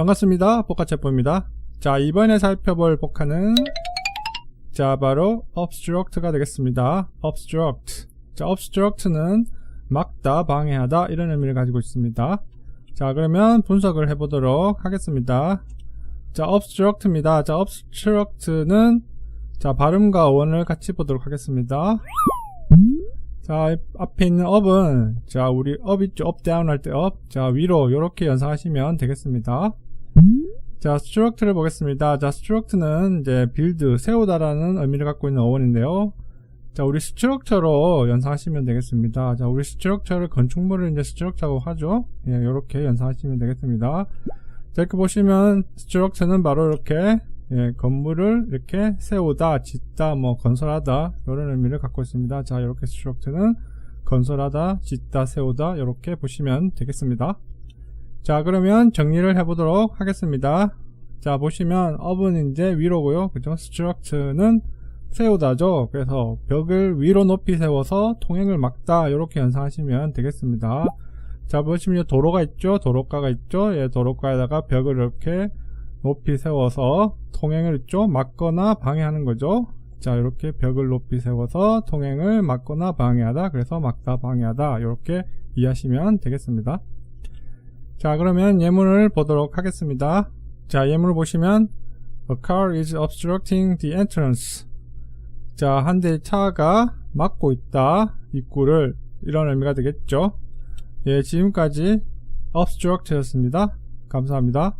반갑습니다. 복화체포입니다. 자, 이번에 살펴볼 복화는 자, 바로 obstruct가 되겠습니다. obstruct. 자, obstruct는 막다, 방해하다 이런 의미를 가지고 있습니다. 자, 그러면 분석을 해보도록 하겠습니다. 자, obstruct입니다. 자, obstruct는 자, 발음과 원을 같이 보도록 하겠습니다. 자, 앞에 있는 up은 자, 우리 up 있죠? up down 할 때 up. 자, 위로 이렇게 연상하시면 되겠습니다. 자, struct를 보겠습니다. 자, struct는 이제 build, 세우다라는 의미를 갖고 있는 어원인데요. 자, 우리 structure로 연상하시면 되겠습니다. 자, 우리 structure를 건축물을 이제 structure라고 하죠. 예, 이렇게 연상하시면 되겠습니다. 자, 이렇게 보시면 structure는 바로 이렇게 예, 건물을 이렇게 세우다, 짓다, 뭐 건설하다 이런 의미를 갖고 있습니다. 자, 이렇게 structure는 건설하다, 짓다, 세우다 이렇게 보시면 되겠습니다. 자, 그러면 정리를 해보도록 하겠습니다. 자, 보시면 up은 이제 위로고요. 그죠? struct는 세우다죠. 그래서 벽을 위로 높이 세워서 통행을 막다 이렇게 연상하시면 되겠습니다. 자, 보시면 도로가 있죠. 도로가가 있죠. 예, 도로가에다가 벽을 이렇게 높이 세워서 통행을 좀 막거나 방해하는 거죠. 자, 이렇게 벽을 높이 세워서 통행을 막거나 방해하다. 그래서 막다, 방해하다. 이렇게 이해하시면 되겠습니다. 자, 그러면 예문을 보도록 하겠습니다. 자, 예문을 보시면 A car is obstructing the entrance. 자, 한 대의 차가 막고 있다. 입구를 이런 의미가 되겠죠. 예, 지금까지 obstruct였습니다. 감사합니다.